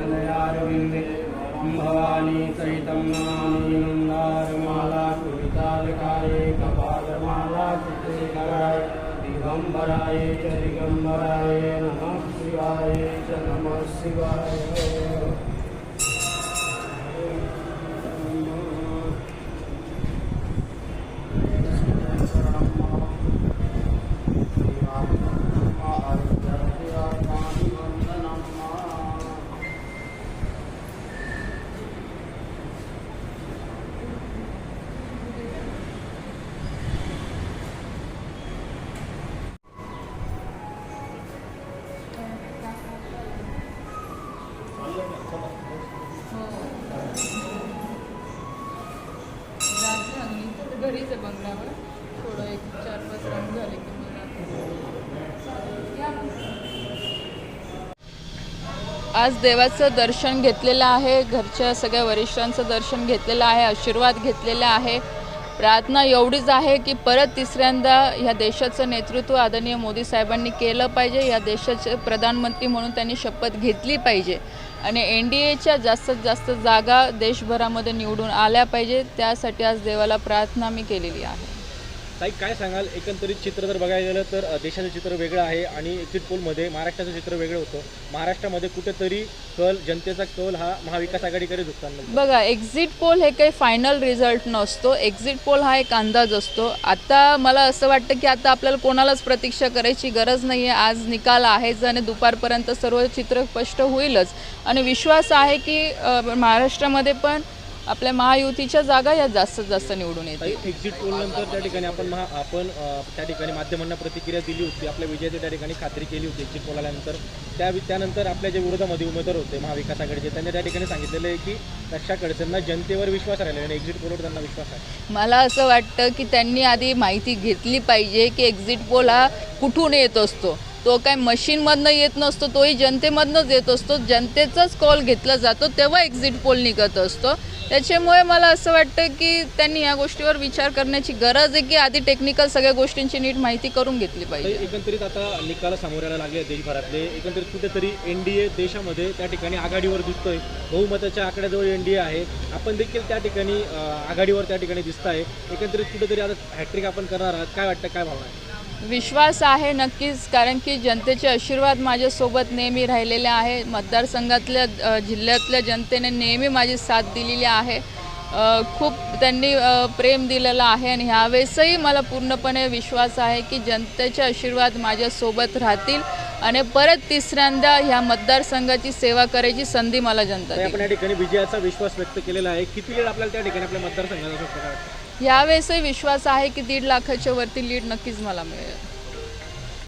चरणयारविन्दे भवानी सहितं नमामि कपालमाला चित्रशिखराय दिगम्बराय च दिगम्बराय नमः शिवाय च नमः शिवाय। तर घरीच आहे बंगल्यावर. थोडं एक चार पाच राऊंड झाले की मग. आज देवाचं दर्शन घेतलेलं आहे. घरच्या सगळ्या वरिष्ठांचं दर्शन घेतलेलं आहे. आशीर्वाद घेतलेला आहे. प्रार्थना एवढीच आहे की परत तिसऱ्यांदा ह्या देशाचं नेतृत्व आदरणीय मोदी साहेबांनी केलं पाहिजे या देशाचे प्रधानमंत्री म्हणून त्यांनी शपथ घेतली पाहिजे. आणि एन डी एच्या जास्तीत जास्त जागा देशभरामध्ये निवडून आल्या पाहिजे त्यासाठी आज देवाला प्रार्थना मी केलेली आहे. ताई काय सांगाल? एकंदरीत चित्र जर बघायला गेलं तर देशाचं चित्र वेगळं आहे आणि एक्झिट पोलमध्ये महाराष्ट्राचं चित्र वेगळं होतं. महाराष्ट्रामध्ये कुठेतरी कल जनतेचा कल हा महाविकास आघाडीकडे झुकताना बघा एक्झिट पोल हे काही फायनल रिझल्ट नसतो. एक्झिट पोल हा एक अंदाज असतो. आता मला असं वाटतं की आता आपल्याला कोणालाच प्रतीक्षा करायची गरज नाही आहे आज निकाल आहेच आणि दुपारपर्यंत सर्व चित्र स्पष्ट होईलच. आणि विश्वास आहे की महाराष्ट्रामध्ये पण आपल्या महायुतीच्या जागा या जास्तीत जास्त निवडून येतील. एक्झिट पोल नंतर त्या ठिकाणी आपण महा आपण त्या ठिकाणी माध्यमांना प्रतिक्रिया दिली होती. आपल्या विजयाची त्या ठिकाणी खात्री केली होती एक्झिट पोल आल्यानंतर. त्या त्यानंतर आपल्या जे विरोधामध्ये उमेदवार होते महाविकास आघाडीचे त्यांनी त्या ठिकाणी सांगितलेलं आहे की रक्षा खडसेंना जनतेवर विश्वास राहिलेला आणि एक्झिट पोलवर त्यांना विश्वास आहे. मला असं वाटतं की त्यांनी आधी माहिती घेतली पाहिजे की एक्झिट पोल हा कुठून येत असतो. तो काय मशीनमधनं येत नसतो तोही जनतेमधनंच येत असतो. जनतेचाच कॉल घेतला जातो तेव्हा एक्झिट पोल निघत असतो. त्याच्यामुळे मला असं वाटतं की त्यांनी या गोष्टीवर विचार करण्याची गरज आहे की आधी टेक्निकल सगळ्या गोष्टींची नीट माहिती करून घेतली पाहिजे. एकंदरीत आता निकाल समोर यायला लागले देशभरातले. एकंदरीत कुठेतरी एन डी ए देशामध्ये त्या ठिकाणी आघाडीवर दिसतोय. बहुमताच्या आकड्याजवळ एन डी ए आहे. आपण देखील त्या ठिकाणी आघाडीवर त्या ठिकाणी दिसत आहे एकंदरीत कुठेतरी आता हॅट्रिक आपण करणार आहात. काय वाटतं? काय भावना आहे? विश्वास आहे नक्कीच कारण की जनतेचे आशीर्वाद माझ्यासोबत नेहमी राहिलेले आहे. मतदारसंघातल्या जिल्ह्यातल्या जनतेने नेहमी माझी साथ दिलेली आहे. खूप त्यांनी प्रेम दिलेलं आहे आणि ह्यावेळेसही मला पूर्णपणे विश्वास आहे की जनतेचे आशीर्वाद माझ्यासोबत राहतील. आणि परत तिसऱ्यांदा ह्या मतदारसंघाची सेवा करायची संधी मला जनता आपण या ठिकाणी विजयाचा विश्वास व्यक्त केलेला आहे. किती वेळ आपल्याला त्या ठिकाणी आपल्या मतदारसंघाचा? यावेळेसही विश्वास आहे की दीड लाखाच्या वरती लीड नक्कीच मला मिळेल.